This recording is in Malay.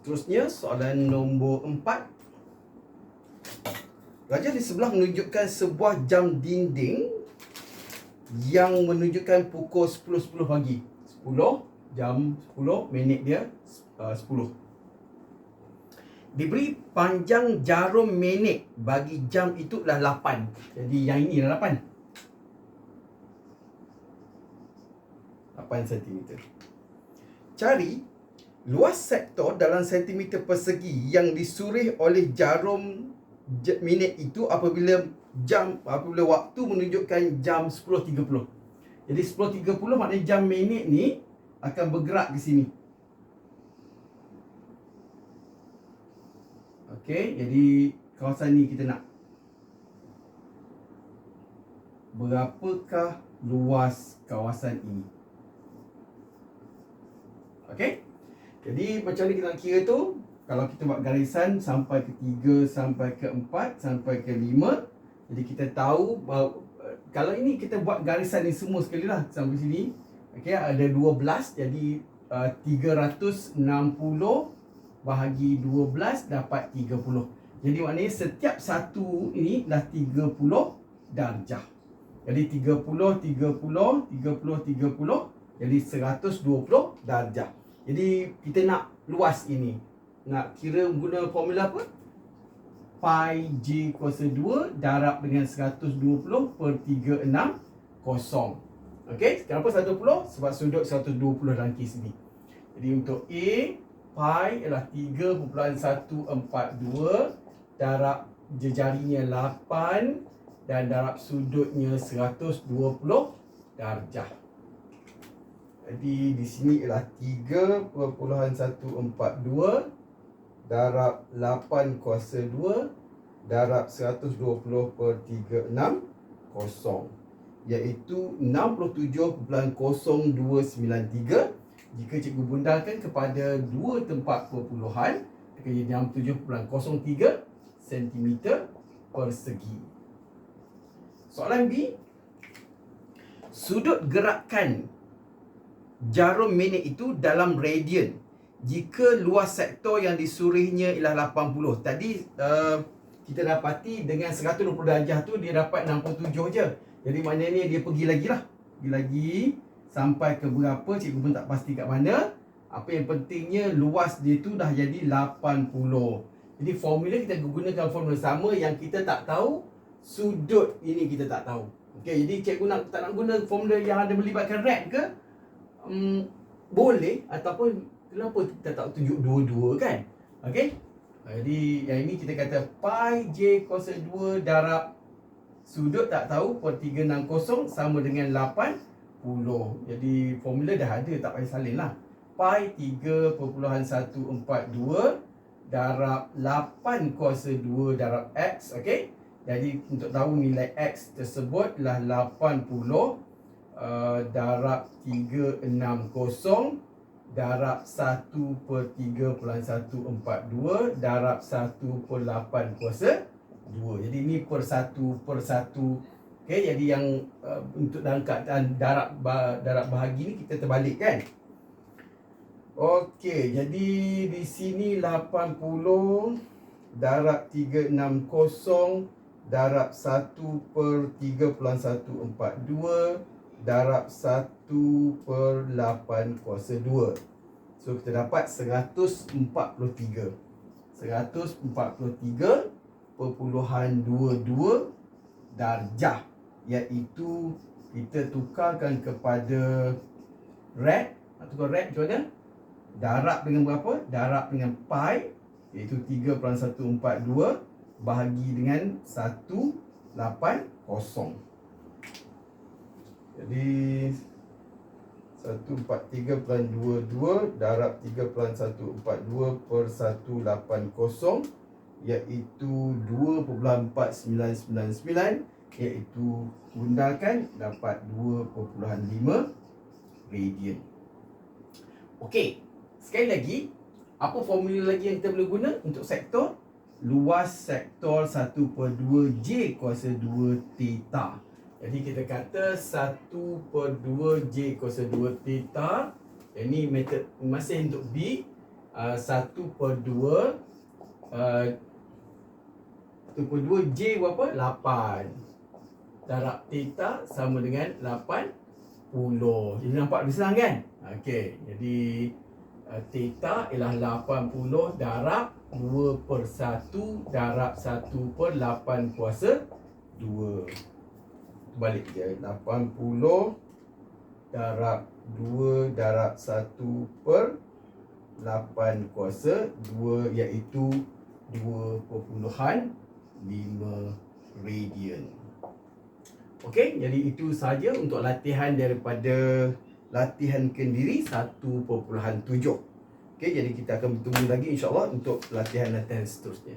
Seterusnya soalan nombor 4. Raja di sebelah menunjukkan sebuah jam dinding yang menunjukkan pukul 10.10 pagi. 10 jam 10 minit dia uh, 10. Diberi panjang jarum minit bagi jam itu adalah 8. Jadi yang ini adalah 8. 8 cm. Cari luas sektor dalam sentimeter persegi yang disurih oleh jarum minit itu apabila jam apabila waktu menunjukkan jam 10.30. Jadi 10.30 maknanya jam minit ni akan bergerak ke sini. Okey, jadi kawasan ni kita nak berapakah luas kawasan ini? Okey? Jadi macam ni kita nak kira tu? Kalau kita buat garisan sampai ke 3 Sampai ke 4 Sampai ke 5 Jadi kita tahu bahawa, Kalau ini kita buat garisan ni semua sekali lah Sampai sini Okay ada 12 Jadi uh, 360 Bahagi 12 dapat 30 Jadi maknanya setiap satu ini dah 30 darjah. Jadi 30, 30, 30, 30 Jadi 120 darjah jadi kita nak luas ini. Nak kira guna formula apa? Pi J kuasa 2 darab dengan 120 per 360 kosong. Okey, kenapa 120? Sebab sudut 120 dalam kes ni. Jadi untuk A, pi ialah 3.142 darab jejarinya 8 dan darab sudutnya 120 darjah. Jadi di sini ialah 3.142 darab 8 kuasa 2 darab 120 per 360 iaitu 67.0293 jika cikgu bundalkan kepada dua tempat perpuluhan jadi 67.03 cm persegi. Soalan B Sudut gerakan jarum minit itu dalam radian. Jika luas sektor yang disurihnya ialah 80 tadi uh, kita dapati dengan 120 darjah tu dia dapat 67 je. Jadi maknanya dia pergi lagi lah. Pergi lagi sampai ke berapa cikgu pun tak pasti kat mana. Apa yang pentingnya luas dia tu dah jadi 80 jadi formula kita gunakan formula sama yang kita tak tahu sudut ini kita tak tahu. Okey, jadi cikgu nak tak nak guna formula yang ada melibatkan rad ke? Um, boleh ataupun kenapa kita tak tunjuk dua-dua kan? Okey? Jadi yang ini kita kata pi j kuasa 2 darab sudut tak tahu per 360 sama dengan 80. Jadi formula dah ada tak payah salin lah. Pi 3.142 darab 8 kuasa 2 darab x. Okey? Jadi untuk tahu nilai x tersebut adalah 80 darab 360 darab 1 per 3.142 darab 1 per 8 kuasa 2. Jadi ini per 1 per 1. Okay, jadi yang uh, untuk dalam keadaan darab, darab bahagi ni kita terbalik kan? Okey, jadi di sini 80 darab 360 darab 1 per 3.142 darab 1 per 8 kuasa 2. So kita dapat 143. 143.22 darjah iaitu kita tukarkan kepada rad atau rad macam mana? Darab dengan berapa? Darab dengan pi iaitu 3.142 bahagi dengan 180. Jadi 143.22 darab 3.142 per 180 iaitu 2.4999 iaitu gundalkan dapat 2.5 radian. Okey, sekali lagi apa formula lagi yang kita boleh guna untuk sektor? Luas sektor 1 per 2 J kuasa 2 theta. Jadi kita kata 1 per 2 J kuasa 2 theta. Yang ni metod masih untuk B. uh, 1 per 2 uh, 1 per 2 J berapa? 8 Darab theta sama dengan 80 Jadi nampak lebih senang kan? Okey, jadi uh, theta ialah 80 darab 2 per 1 darab 1 per 8 kuasa 2 Balik je. 80 darab 2 darab 1 per 8 kuasa. 2 iaitu 2.5 radian. Okey, jadi itu saja untuk latihan daripada latihan kendiri 1.7 Okey, jadi kita akan bertemu lagi insyaAllah untuk latihan-latihan seterusnya